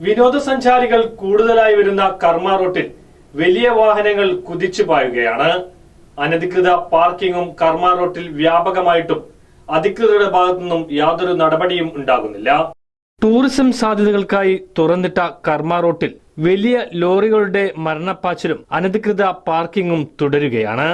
വിനോദസഞ്ചാരികൾ കൂടുതലായി വരുന്ന കർമ്മ റൂട്ടിൽ വലിയ വാഹനങ്ങൾ കുതിച്ചു പായുകയാണ്. അനധികൃത പാർക്കിങ്ങും കർമ്മ റൂട്ടിൽ വ്യാപകമായിട്ടും അധികൃതരുടെ ഭാഗത്തു നിന്നും യാതൊരു നടപടിയും ഉണ്ടാകുന്നില്ല. ടൂറിസം സാധ്യതകൾക്കായി തുറന്നിട്ട കർമ്മ റൂട്ടിൽ വലിയ ലോറികളുടെ മരണപ്പാച്ചിലും അനധികൃത പാർക്കിങ്ങും തുടരുകയാണ്.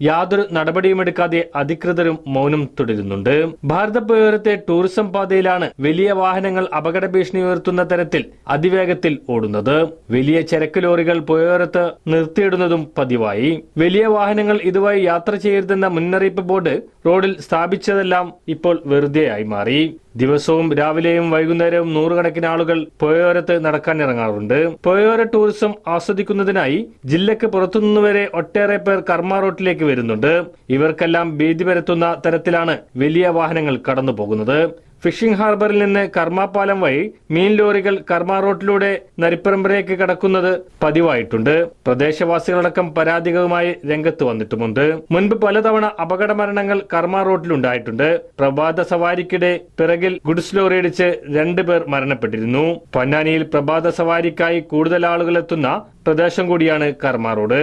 യാതൊരു നടപടിയുമെടുക്കാതെ അധികൃതരും മൗനം തുടരുന്നുണ്ട്. ഭാരതപ്പുഴയോരത്തെ ടൂറിസം പാതയിലാണ് വലിയ വാഹനങ്ങൾ അപകട ഭീഷണി ഉയർത്തുന്ന തരത്തിൽ അതിവേഗത്തിൽ ഓടുന്നത്. വലിയ ചരക്ക് ലോറികൾ പുഴയോരത്ത് നിർത്തിയിടുന്നതും പതിവായി. വലിയ വാഹനങ്ങൾ ഇതുവഴി യാത്ര ചെയ്യരുതെന്ന മുന്നറിയിപ്പ് ബോർഡ് റോഡിൽ സ്ഥാപിച്ചതെല്ലാം ഇപ്പോൾ വെറുതെയായി മാറി. ദിവസവും രാവിലെയും വൈകുന്നേരവും നൂറുകണക്കിന് ആളുകൾ പുഴയോരത്ത് നടക്കാൻ ഇറങ്ങാറുണ്ട് പുഴയോര ടൂറിസം ആസ്വദിക്കുന്നതിനായി ജില്ലയ്ക്ക് പുറത്തുനിന്നുവരെ ഒട്ടേറെ പേർ കർമ്മ റോട്ടിലേക്ക് വരുന്നുണ്ട്. ഇവർക്കെല്ലാം ഭീതി പരത്തുന്ന തരത്തിലാണ് വലിയ വാഹനങ്ങൾ കടന്നു പോകുന്നത് ഫിഷിംഗ് ഹാർബറിൽ നിന്ന് കർമാപാലം വഴി മീൻ ലോറികൾ കർമ്മ റോഡിലൂടെ നരിപ്പറമ്പിലേക്ക് കടക്കുന്നത് പതിവായിട്ടുണ്ട്. പ്രദേശവാസികളടക്കം പരാതികളുമായി രംഗത്ത് വന്നിട്ടുമുണ്ട്. മുൻപ് പലതവണ അപകട മരണങ്ങൾ കർമ്മ റോട്ടിലുണ്ടായിട്ടുണ്ട്. പ്രഭാത സവാരിക്കിടെ പിറകിൽ ഗുഡ്സ് ലോറി ഇടിച്ച് രണ്ടുപേർ മരണപ്പെട്ടിരുന്നു. പൊന്നാനിയിൽ പ്രഭാത സവാരിക്കായി കൂടുതൽ ആളുകൾ എത്തുന്ന പ്രദേശം കൂടിയാണ് കർമ്മ റോഡ്.